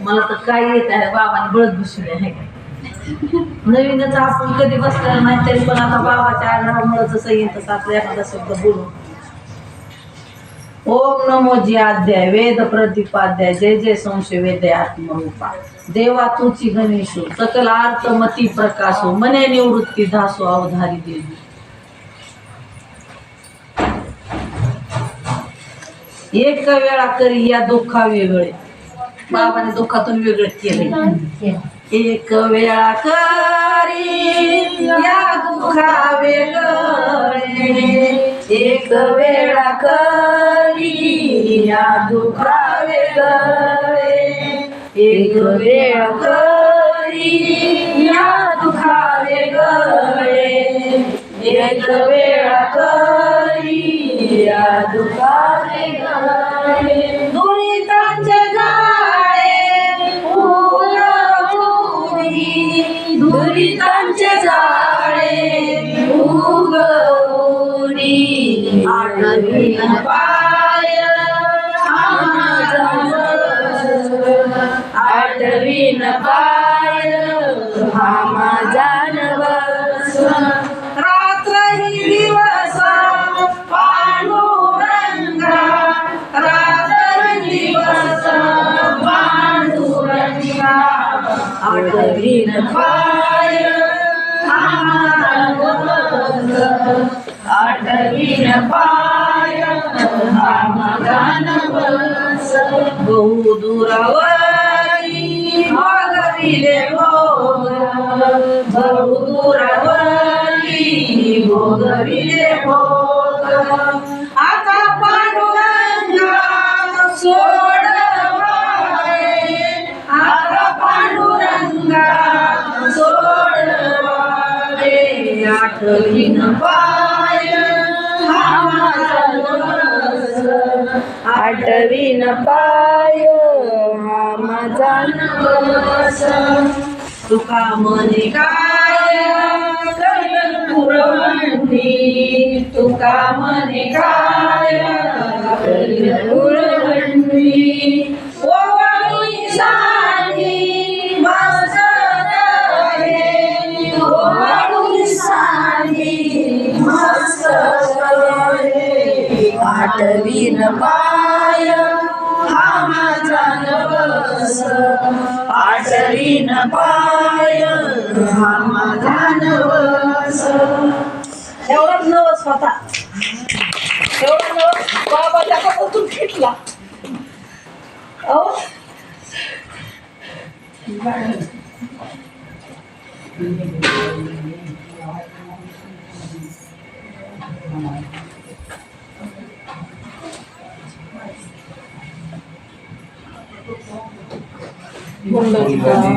मला तर काय येत आहे बाबाने बळत बसले आहे नवीनच आपण कधी बसलेलं नाही तरी पण आता बाबाच्या आग्रहामुळे जसं येईल तसं आपला एखादा शब्द बोलू. ओम नमो जी अध्याय वेद प्रतिपाध्याय जय जय संशय वेद आत्मरूपा. देवा तुची गणेशो हो, सकल आर्तमती प्रकाशो हो, मने निवृत्ती धासो अवधारी देवी एक वेळा करी या दुःखा वेगळे. बाबाने दुःखातून वेगळे केले. एक वेळा करी या दुःखा वेगळे. एक वेळा करी या दुःखा वेगळे. एक वेळा करी या दुःखा वेगळे. एक वेळा करी या दुःखा दुरितांचे जाळे उगवुनी, आठवीन पाय आठवीन पाय. हा are the green and fire. Hamadana are the green and fire. Hamadana Bahuduravani, Bhagavile Bhoga. Bahuduravani, Bhagavile Bhoga. आठवीन पाय हा माझा नवस. आठवीन पाय हा माझा नवस तुका मने काय करण पुरवणी तुका मने काय पुरवणी आठवीन पाय हा माझा नवस. आठवीन पाय हा माझा नवस. एवढाच नवस होता. एवढा नवस बाबाच्या हातातून फिटला. अहो. Bumalik ka.